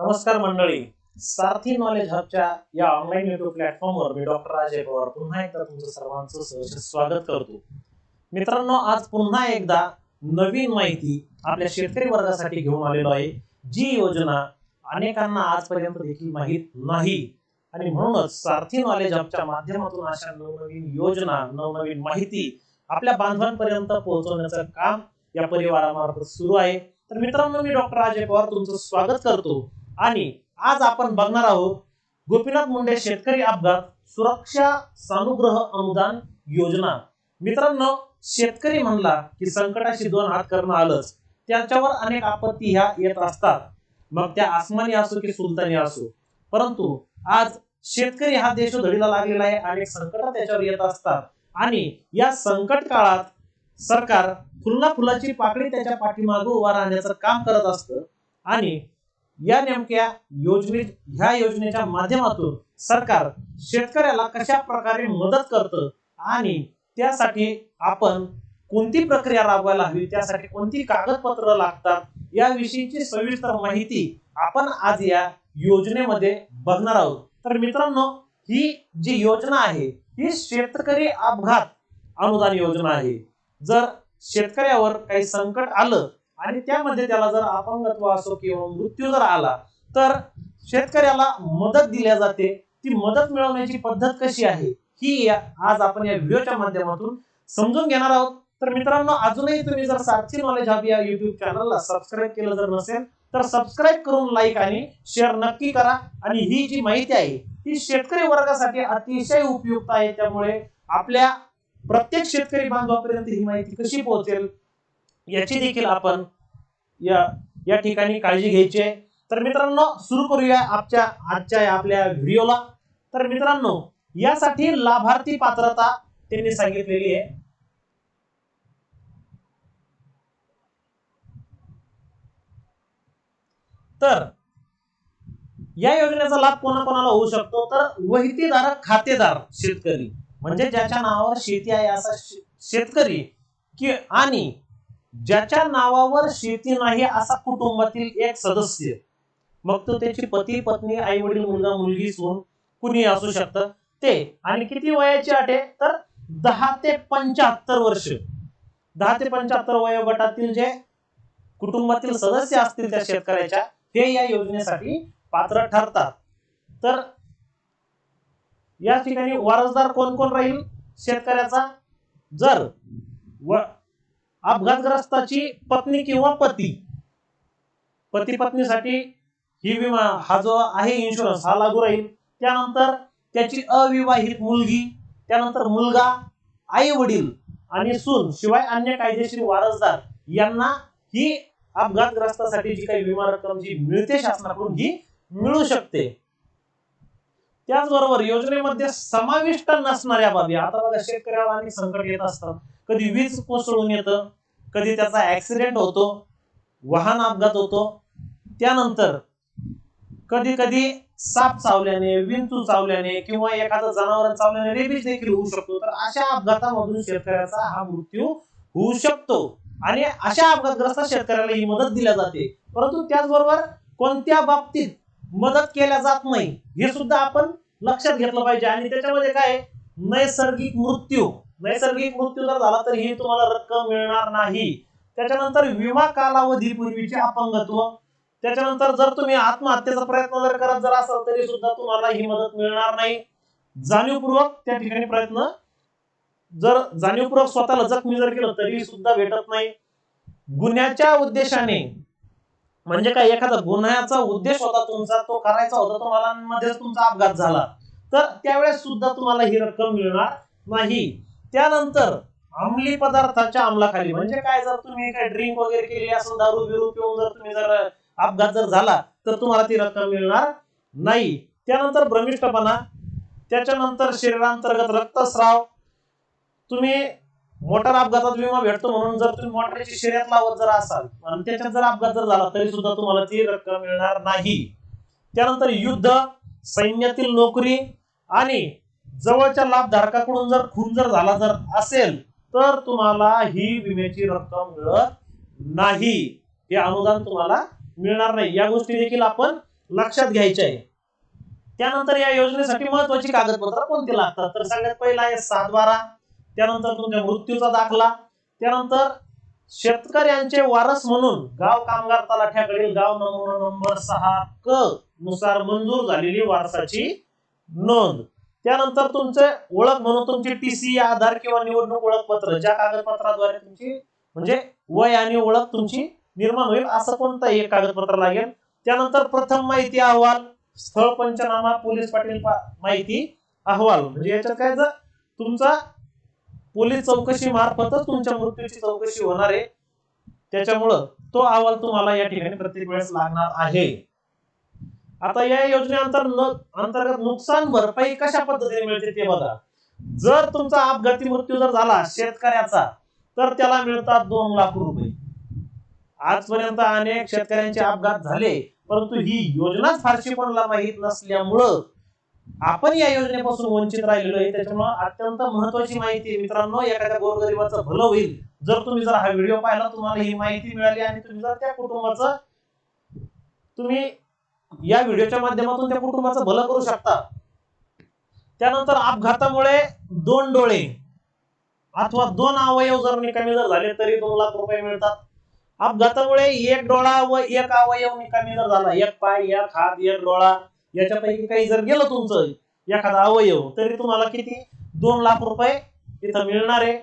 नमस्कार मंडळी. सारथी नॉलेज हबच्या या ऑनलाईन युट्यूब प्लॅटफॉर्मवर मी डॉक्टर अजय पवार पुन्हा एकदा तुमचं सर्वांचं सहर्ष स्वागत करतो. मित्रांनो आज पुन्हा एकदा नवीन माहिती आपल्या शेतकरी वर्गासाठी घेऊन आलेलो आहे. जी योजना अनेकांना आजपर्यंत देखील माहीत नाही. आणि म्हणूनच सारथी नॉलेज हबच्या माध्यमातून अशा नवनवीन योजना नवनवीन माहिती आपल्या बांधवांपर्यंत पोहोचवण्याचं काम या परिवारामार्फत सुरू आहे. तर मित्रांनो मी डॉक्टर अजय पवार तुमचं स्वागत करतो. आणि आज आपण बघणार आहोत गोपीनाथ मुंडे शेतकरी अपघात सुरक्षा सानुग्रह अनुदान योजना. मित्रांनो शेतकरी म्हणला की संकटाशी दोन हात करणं आलंच. त्याच्यावर अनेक आपत्ती ह्या येत असतात. मग त्या आसमानी असो की सुलतानी असो. परंतु आज शेतकरी हा देशोधडीला लागलेला आहे अनेक संकट त्याच्यावर येत असतात. आणि या संकट काळात सरकार फुलना फुलाची पाकळी त्याच्या पाठीमागे उभा राहण्याचं काम करत असतं. आणि या नेमक्या योजने ह्या योजनेच्या माध्यमातून सरकार शेतकऱ्याला कशा प्रकारे मदत करतं आणि त्यासाठी आपण कोणती प्रक्रिया राबवायला हवी त्यासाठी कोणती कागदपत्र लागतात याविषयीची सविस्तर माहिती आपण आज या योजनेमध्ये बघणार आहोत. तर मित्रांनो ही जी योजना आहे ही शेतकरी अपघात अनुदान योजना आहे. जर शेतकऱ्यावर काही संकट आलं आणि त्यामध्ये त्याला जर अपंगत्व असो किंवा मृत्यू जर आला तर शेतकऱ्याला मदत दिल्या जाते. ती मदत मिळवण्याची पद्धत कशी आहे? ही आज आपण या व्हिडिओच्या माध्यमातून समजून घेणार आहोत. तर मित्रांनो अजूनही तुम्ही जर सारथी नॉलेज हब या युट्यूब चॅनलला सबस्क्राईब केलं जर नसेल तर सबस्क्राईब करून लाईक आणि शेअर नक्की करा. आणि ही जी माहिती आहे ही शेतकरी वर्गासाठी अतिशय उपयुक्त आहे. त्यामुळे आपल्या प्रत्येक शेतकरी बांधवापर्यंत ही माहिती कशी पोहोचेल याची देखील आपण या या ठिकाणी काळजी घ्यायची आहे. तर मित्रांनो सुरू करूया आजच्या आजच्या आपल्या व्हिडिओला. तर मित्रांनो यासाठी लाभार्थी पात्रता त्यांनी सांगितलेली आहे. तर या योजनेचा लाभ कोणाकोणाला होऊ शकतो? तर वहितीधारक खातेदार शेतकरी. म्हणजे ज्याच्या नावावर शेती आहे असा शेतकरी कि आणि ज्याच्या नावावर शेती नाही असा कुटुंबातील एक सदस्य. मग तो त्याची पती पत्नी आई वडील मुलगा मुलगी सून कुणी असू शकतं. ते आणि किती वयाची अट आहे? तर दहा ते पंच्याहत्तर वर्ष. दहा ते पंच्याहत्तर वयोगटातील जे कुटुंबातील सदस्य असतील त्या शेतकऱ्याच्या हे या योजनेसाठी पात्र ठरतात. तर या ठिकाणी वारसदार कोण कोण राहील? शेतकऱ्याचा जर व अपघातग्रस्ताची पत्नी किंवा पती. पती पत्नीसाठी ही विमा हा जो आहे इन्शुरन्स हा लागू राहील. त्यानंतर त्याची अविवाहित मुलगी त्यानंतर मुलगा आई वडील आणि सून शिवाय अन्य कायदेशीर वारसदार यांना ही अपघातग्रस्तासाठी जी काही विमा रक्कम जी मिळते शासनाकडून ही मिळू शकते. त्याचबरोबर योजनेमध्ये समाविष्ट नसणाऱ्या बाबी आता बघा शेतकऱ्याला आणि संकट येत असतात. कधी वीज कोसळून येतं कधी त्याचा ऍक्सिडेंट होतो वाहन अपघात होतो. त्यानंतर कधी कधी साप चावल्याने विंचू चावल्याने किंवा एखादं जनावर चावल्याने रेबीज देखील होऊ शकतो. तर अशा अपघातामधून शेतकऱ्याचा हा मृत्यू होऊ शकतो. आणि अशा अपघातग्रस्त शेतकऱ्याला ही मदत दिल्या जाते. परंतु त्याचबरोबर कोणत्या बाबतीत मदत केल्या जात नाही हे सुद्धा आपण लक्षात घेतलं पाहिजे. आणि त्याच्यामध्ये काय नैसर्गिक मृत्यू. नैसर्गिक मृत्यू जर झाला तर ही तुम्हाला रक्कम मिळणार नाही. त्याच्यानंतर विमा कालावधीपूर्वीचे अपंगत्व. त्याच्यानंतर जर तुम्ही आत्महत्येचा प्रयत्न जर करत जर असाल तरी सुद्धा तुम्हाला ही मदत मिळणार नाही. जाणीवपूर्वक त्या ठिकाणी प्रयत्न. जर जाणीवपूर्वक स्वतःला जखमी जर केलं तरी सुद्धा भेटत नाही. गुन्ह्याच्या उद्देशाने म्हणजे काय एखादा गुन्ह्याचा उद्देश होता तुमचा तो करायचा होता तुम्हाला मध्येच तुमचा अपघात झाला तर त्यावेळेस सुद्धा तुम्हाला ही रक्कम मिळणार नाही. त्यानंतर अंमली पदार्थाच्या अंमलाखाली म्हणजे काय जर तुम्ही काय ड्रिंक वगैरे केली असं दारू बिरू पिऊन जर तुम्ही जर अपघात जर झाला तर तुम्हाला ती रक्कम मिळणार नाही. त्यानंतर भ्रमिष्टपणा त्याच्यानंतर शरीरांतर्गत रक्तस्राव. तुम्ही मोटार अपघातात विमा भेटतो म्हणून जर तुम्ही मोटारची शर्यत लावत जर असाल आणि त्याच्यात जर अपघात जर झाला तरी सुद्धा तुम्हाला ती रक्कम मिळणार नाही. त्यानंतर युद्ध सैन्यातील नोकरी आणि जवळच्या लाभधारकाकडून जर खून जर झाला जर असेल तर तुम्हाला ही विम्याची रक्कम मिळत नाही. हे अनुदान तुम्हाला मिळणार नाही. या गोष्टी देखील आपण लक्षात घ्यायचे आहे. त्यानंतर या योजनेसाठी महत्वाची कागदपत्र कोणती लागतात? तर सगळ्यात पहिला आहे सात बारा त्यानंतर तुमच्या मृत्यूचा दाखला त्यानंतर शेतकऱ्यांचे वारस म्हणून गाव कामगार तलाठ्याकडील गाव नमुना नंबर सहा क नुसार मंजूर झालेली वारसाची नोंद. त्यानंतर तुमचे ओळख म्हणून तुमची टीसी आधार किंवा निवडणूक ओळखपत्र ज्या कागदपत्राद्वारे तुमची म्हणजे वय आणि ओळख तुमची निर्माण होईल असं कोणतंही एक कागदपत्र लागेल. त्यानंतर प्रथम माहिती अहवाल स्थळ पंचनामा पोलीस पाटील माहिती अहवाल. म्हणजे याच्यात काय जर तुमचा पोलीस चौकशी मार्फतच तुमच्या मृत्यूची चौकशी होणार आहे. त्याच्यामुळं तो अहवाल तुम्हाला या ठिकाणी प्रत्येक वेळेस लागणार आहे. आता या योजनेअंतर्गत अंतर्गत नुकसान भरपाई कशा पद्धतीने मिळते ते बघा. जर तुमचा अपघाती मृत्यू जर झाला शेतकऱ्याचा तर त्याला मिळतात दोन लाख रुपये. आजपर्यंत अनेक शेतकऱ्यांचे अपघात झाले परंतु ही योजनाच फारशी कोणाला माहीत नसल्यामुळं आपण या योजनेपासून वंचित राहिलेलो आहे. त्याच्यामुळे अत्यंत महत्वाची माहिती आहे. मित्रांनो एखाद्या गोरगरिबाचं भलं होईल. जर तुम्ही जर हा व्हिडिओ पाहिला तुम्हाला ही माहिती मिळाली आणि तुम्ही जर त्या कुटुंबाचं तुम्ही या व्हिडिओच्या माध्यमातून त्या कुटुंबाचं भलं करू शकता. त्यानंतर अपघातामुळे दोन डोळे अथवा दोन अवयव जर निकामी जर झाले तरी दोन लाख रुपये मिळतात. अपघातामुळे एक डोळा व एक अवयव निकामी जर झाला एक पाय एक हात एक डोळा याच्यापैकी काही जर गेलं तुमचं एखादा अवयव तरी तुम्हाला किती? दोन लाख रुपये इथं मिळणार आहे.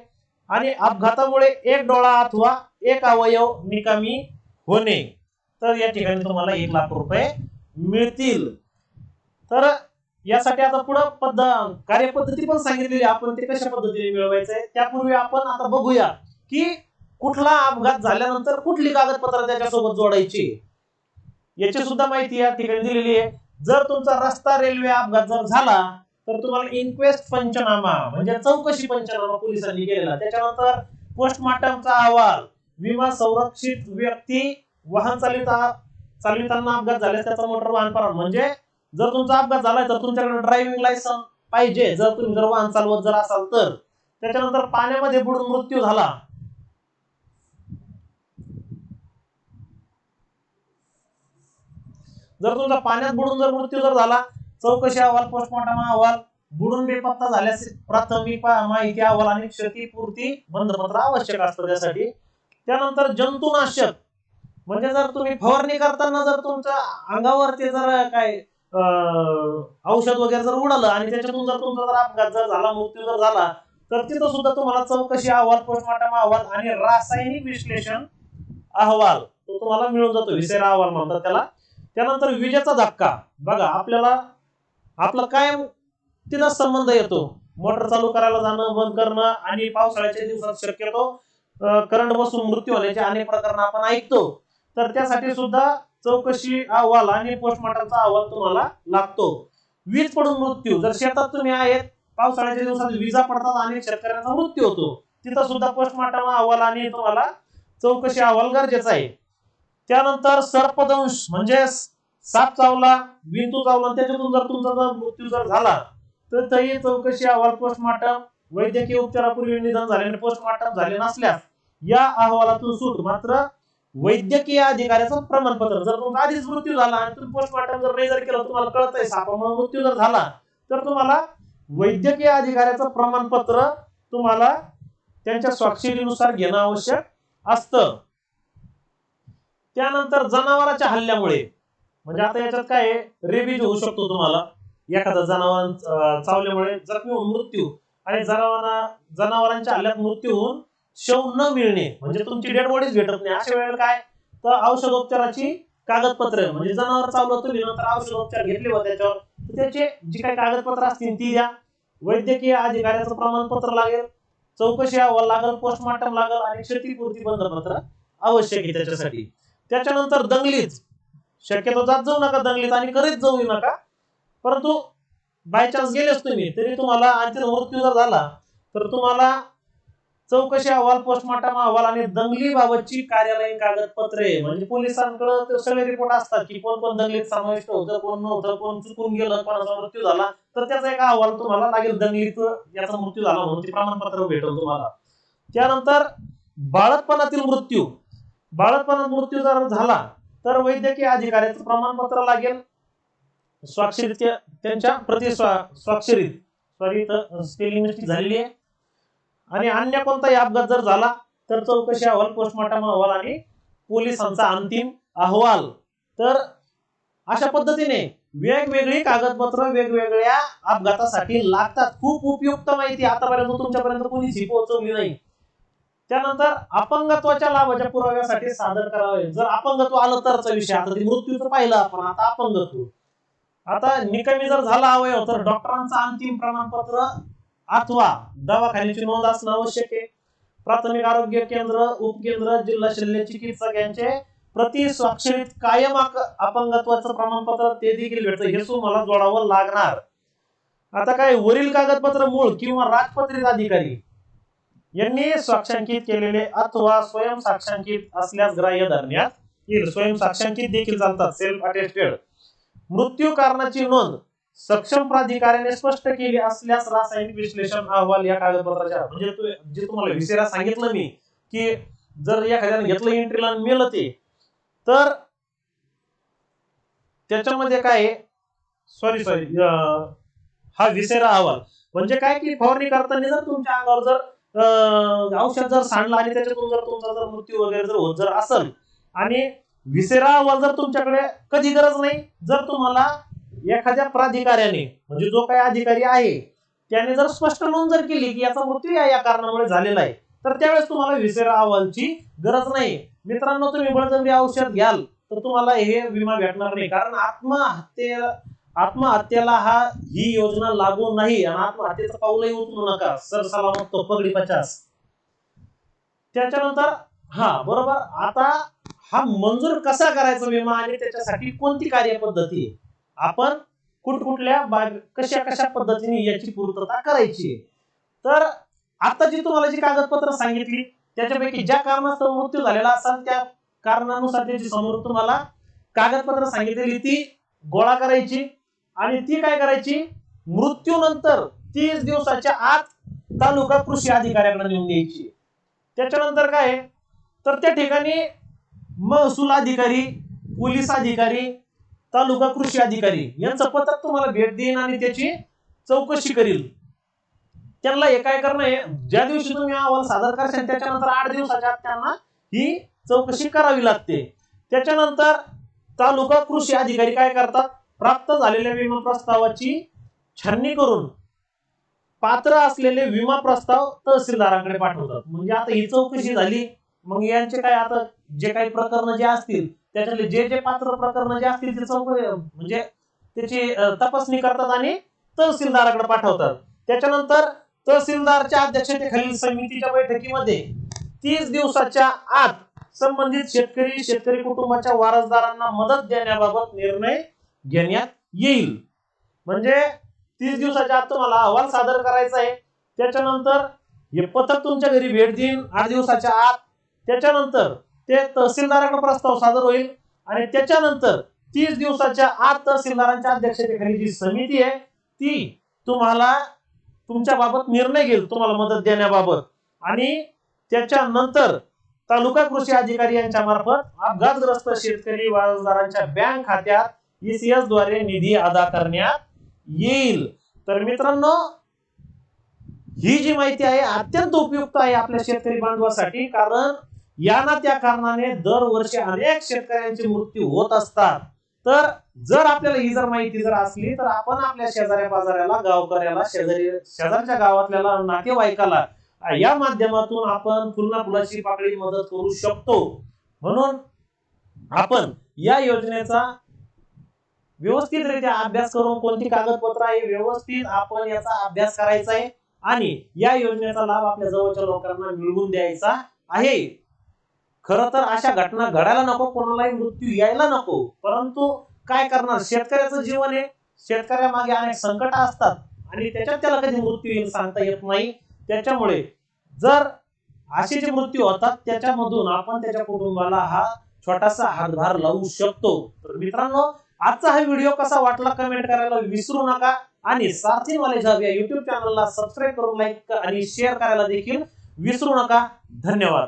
आणि अपघातामुळे एक डोळा अथवा एक अवयव निकामी होणे. तर या ठिकाणी तुम्हाला एक लाख रुपये मिळतील. तर यासाठी आता पुढं पद्ध कार्यपद्धती पण सांगितलेली आपण ते कशा पद्धतीने मिळवायचंय त्यापूर्वी आपण आता बघूया की कुठला अपघात झाल्यानंतर कुठली कागदपत्र त्याच्यासोबत जोडायची. याची सुद्धा माहिती या ठिकाणी दिलेली आहे. जर तुमचा रस्ता रेल्वे अपघात जर झाला तर तुम्हाला इन्क्वेस्ट पंचनामा म्हणजे चौकशी पंचनामा पोलिसांनी केलेला. त्याच्यानंतर पोस्टमार्टमचा अहवाल विमा संरक्षित व्यक्ती वाहन चालित चालविताना अपघात झाल्यास त्याचा मोटर वाहन परवाना म्हणजे जर तुमचा अपघात झालाय तर तुमच्याकडे ड्रायव्हिंग लायसन पाहिजे. जर तुम्ही जर वाहन चालवत जर असाल तर. त्याच्यानंतर पाण्यामध्ये बुडून मृत्यू झाला. जर तुमचा पाण्यात बुडून जर मृत्यू जर झाला चौकशी अहवाल पोस्टमॉर्टम अहवाल बुडून बेपत्ता झाल्यास प्राथमिक माहिती अहवाल आणि क्षतिपूर्ती बंधपत्र आवश्यक असतं त्यासाठी. त्यानंतर जंतुनाशक. म्हणजे जर तुम्ही फवारणी करताना जर तुमच्या अंगावरती जर काय औषध वगैरे जर उडालं आणि त्याच्यातून जर तुमचा जर अपघात जर झाला मृत्यू जर झाला तर तिथं सुद्धा तुम्हाला चौकशी अहवाल पोस्टमॉर्टम अहवाल आणि रासायनिक विश्लेषण अहवाल तो तुम्हाला मिळून जातो. विसेरा अहवाल म्हणतात त्याला. त्यानंतर विजेचा धक्का. बघा आपल्याला आपला कायम तिथं संबंध येतो. मोटर चालू करायला जाणं बंद करणं आणि पावसाळ्याच्या दिवसात शक्यतो करंट बसून मृत्यू होण्याचे अनेक प्रकरण आपण ऐकतो. तर त्यासाठी सुद्धा चौकशी अहवाल आणि पोस्टमॉर्टमचा अहवाल तुम्हाला लागतो. वीज पडून मृत्यू जर शेतात तुम्ही आहेत पावसाळ्याच्या दिवसात विजा पडतात आणि शेतकऱ्यांचा मृत्यू होतो. तिथं सुद्धा पोस्टमॉर्टम अहवाल आणि तुम्हाला चौकशी अहवाल गरजेचा आहे. त्यानंतर सर्पदंश म्हणजे साप चावला विंतू चावला आणि त्याच्यातून जर तुमचा जर मृत्यू जर झाला तर तरी चौकशी अहवाल पोस्टमॉर्टम वैद्यकीय उपचारापूर्वी निधन झाले आणि पोस्टमॉर्टम झाले नसल्यास या अहवालातून सूट. मात्र वैद्यकीय अधिकाऱ्याचं प्रमाणपत्र. जर तुमचा आधीच मृत्यू झाला आणि तुम्ही पोस्टमॉर्टम जर नाही जर केलं तुम्हाला कळत आहे सापामुळे मृत्यू जर झाला तर तुम्हाला वैद्यकीय अधिकाऱ्याचं प्रमाणपत्र तुम्हाला त्यांच्या स्वाक्षरीनुसार घेणं आवश्यक असतं. त्यानंतर जनावरांच्या हल्ल्यामुळे म्हणजे आता याच्यात काय रेबीज होऊ शकतो तुम्हाला. एखादा जनावर चावल्यामुळे जखमी होऊन मृत्यू. आणि जनावरांना जनावरांच्या हल्ल्यात मृत्यू होऊन शव न मिळणे म्हणजे तुमची डेड बॉडीच भेटत नाही. अशा वेळेला काय? तर औषधोपचाराची कागदपत्र म्हणजे जनावर चावलं तुम्ही नंतर औषधोपचार घेतले होते त्याच्यावर. तर त्याचे जी काही कागदपत्र असतील ती द्या. वैद्यकीय अधिकाऱ्याचं प्रमाणपत्र लागेल. चौकशी अहवाल लागेल पोस्टमार्टम लागेल आणि क्षतिपूर्ती बंधपत्र आवश्यक आहे त्याच्यासाठी. त्याच्यानंतर दंगलीच. शक्यतो जात जाऊ नका दंगलीत आणि करीत जाऊ नका. परंतु बाय चान्स गेलेच तुम्ही तरी तुम्हाला आणि मृत्यू जर झाला तर तुम्हाला चौकशी अहवाल पोस्टमॉर्टम अहवाल आणि दंगली बाबतची कार्यालयीन कागदपत्रे. म्हणजे पोलिसांकडे ते सगळे रिपोर्ट असतात की कोण कोण दंगलीत समाविष्ट होतं कोण नव्हतं कोण चुकून गेलं कोणाचा मृत्यू झाला. तर त्याचा एक अहवाल तुम्हाला लागेल दंगलीत याचा मृत्यू झाला म्हणून ते प्रमाणपत्र भेटेल तुम्हाला. त्यानंतर बाळतपणातील मृत्यू. बाळतपणात मृत्यू जर झाला तर वैद्यकीय अधिकाऱ्याचं प्रमाणपत्र लागेल. स्वाक्षरीत्या त्यांच्या प्रति स्वाक्षरीत. सॉरी स्पेलिंग मिस्टेक झालेली आहे. आणि अन्य कोणताही अपघात जर झाला तर चौकशी अहवाल पोस्टमॉर्टम अहवाल आणि पोलिसांचा अंतिम अहवाल. तर अशा पद्धतीने वेगवेगळी कागदपत्र वेगवेगळ्या अपघातासाठी लागतात. खूप उपयुक्त माहिती आतापर्यंत तुमच्यापर्यंत कोणीच ही पोहोचवली नाही. त्यानंतर अपंगत्वाच्या लाभाच्या पुराव्यासाठी सादर करावे. जर अपंगत्व आलं तरचा विषय. आता मृत्यूचं पाहिलं आपण. आता अपंगत्व. आता निकमी जर झाला अवयव तर डॉक्टरांचं अंतिम प्रमाणपत्र अथवा दवाखान्याची नोंद असणं आवश्यक आहे. प्राथमिक आरोग्य केंद्र उपकेंद्र जिल्हा शल्य चिकित्सक यांचे प्रति स्वाक्षरीत कायम अपंगत्वाचं प्रमाणपत्र ते देखील भेटतं. हे तुम्हाला जोडावं लागणार. आता काय वरील कागदपत्र मूळ किंवा राजपत्रित अधिकारी यांनी स्वाक्षांकित केलेले अथवा स्वयं साक्षांकित असल्यास ग्राह्य धरण्यात येईल. स्वयं साक्षांकित देखील चालतात. सेल्फ अटेस्टेड मृत्यू कारणाची नोंद सक्षम प्राधिकाऱ्याने स्पष्ट केले असल्यास रासायनिक विश्लेषण अहवाल या कागदपत्राच्या म्हणजे जे तुम्हाला विषयाला सांगितलं मी की जर एखाद्याने घेतलं एंट्रीला आणि मेलं ते तर त्याच्यामध्ये काय सॉरी सॉरी हा विसेरा अहवाल. म्हणजे काय की फवारणी करताना जर तुमच्या अंगावर जर औषध जर सांडलं आणि त्याच्यातून जर तुमचा जर मृत्यू वगैरे जर होत जर असेल आणि विसेरा अहवाल जर तुमच्याकडे कधी गरज नाही जर तुम्हाला एखाद्या प्राधिकाऱ्याने म्हणजे जो काही अधिकारी आहे त्याने जर स्पष्ट नोंद जर केली की याचा मृत्यू या या कारणामुळे झालेला आहे तर त्यावेळेस तुम्हाला विसेरा अहवालची गरज नाही. मित्रांनो तुम्ही बळजबरी औषध घ्याल तर तुम्हाला हे विमा भेटणार नाही. कारण आत्महत्ये आत्महत्येला हा ही योजना लागू नाही आणि आत्महत्येचं पाऊलही उचलू नका. सर सलामत तो पगडी पचास. त्याच्यानंतर हा बरोबर. आता हा मंजूर कसा करायचा विमा आणि त्याच्यासाठी कोणती कार्यपद्धती आहे? आपण कुठकुठल्या बाग कशा कशा पद्धतीने याची पूर्तता करायची? तर आता जी तुम्हाला जी कागदपत्र सांगितली त्याच्यापैकी ज्या कारणास्तव मृत्यू झालेला असाल त्या कारणानुसार त्याची समोर तुम्हाला कागदपत्र सांगितलेली ती गोळा करायची. आणि ती काय करायची? मृत्यूनंतर तीस दिवसाच्या आत तालुका कृषी अधिकाऱ्याकडे नेऊन द्यायची. त्याच्यानंतर काय? तर त्या ठिकाणी महसूल अधिकारी पोलीस अधिकारी तालुका कृषी अधिकारी. यांचं पथक तुम्हाला भेट देईन आणि त्याची चौकशी करील. त्यांना हे काय करणं ज्या दिवशी तुम्ही अहवाल सादर करशाल त्याच्यानंतर आठ दिवसाच्या आत त्यांना ही चौकशी करावी लागते. त्याच्यानंतर तालुका कृषी अधिकारी काय करतात? प्राप्त झालेल्या विमा प्रस्तावाची छाननी करून पात्र असलेले विमा प्रस्ताव तहसीलदारांकडे पाठवतात. म्हणजे आता ही चौकशी झाली. मग यांचे काय आता जे काही प्रकरण जे असतील त्याच्यातले जे जे पात्र प्रकरण जे असतील ते चौक म्हणजे त्याची तपासणी करतात आणि तहसीलदाराकडे पाठवतात. त्याच्यानंतर तहसीलदारच्या अध्यक्षतेखालील समितीच्या बैठकीमध्ये तीस दिवसाच्या आत संबंधित शेतकरी शेतकरी कुटुंबाच्या वारसदारांना मदत देण्याबाबत निर्णय घेण्यात येईल. म्हणजे तीस दिवसाच्या आत तुम्हाला अहवाल सादर करायचा आहे. त्याच्यानंतर हे पथक तुमच्या घरी भेट देईन आठ दिवसाच्या आत. त्याच्यानंतर ते तहसीलदाराकडे प्रस्ताव सादर होईल. आणि त्याच्यानंतर तीस दिवसाच्या आत तहसीलदारांच्या अध्यक्षतेखाली जी समिती आहे ती तुम्हाला तुमच्या बाबत निर्णय घेईल तुम्हाला मदत देण्याबाबत. आणि त्याच्यानंतर तालुका कृषी अधिकारी यांच्या मार्फत अपघातग्रस्त शेतकरी वारसदारांच्या बँक खात्यात ईसीएसद्वारे निधी अदा करण्यात येईल. तर मित्रांनो ही जी माहिती आहे अत्यंत उपयुक्त आहे आपल्या शेतकरी बांधवासाठी कारण या ना त्या कारणाने दरवर्षी अनेक शेतकऱ्यांचे मृत्यू होत असतात. तर जर आपल्याला ही जर माहिती जर असली तर आपण आपल्या शेजाऱ्या बाजाऱ्याला गावकऱ्याला शेजारी शेजारच्या गावातल्याला नातेवाईकाला या माध्यमातून आपण पूर्ण फुलाची पाकळी मदत करू शकतो. म्हणून आपण या योजनेचा व्यवस्थितरित्या अभ्यास करून कोणती कागदपत्र आहे व्यवस्थित आपण याचा अभ्यास करायचा आहे आणि या योजनेचा लाभ आपल्या जवळच्या लोकांना मिळवून द्यायचा आहे. खर तर अशा घटना घडायला नको कोणालाही मृत्यू यायला नको. परंतु काय करणार? शेतकऱ्याचं जीवन आहे. शेतकऱ्यामागे अनेक संकट असतात. आणि त्याच्यात त्याला कधी मृत्यू येईल सांगता येत नाही. त्याच्यामुळे जर असे जे मृत्यू होतात त्याच्यामधून आपण त्याच्या कुटुंबाला हा छोटासा हातभार लावू शकतो. तर मित्रांनो आजचा हा व्हिडिओ कसा वाटला कमेंट करायला विसरू नका. आणि सारथी नॉलेज हब या युट्यूब चॅनलला सबस्क्राईब करून लाईक आणि शेअर करायला देखील विसरू नका. धन्यवाद.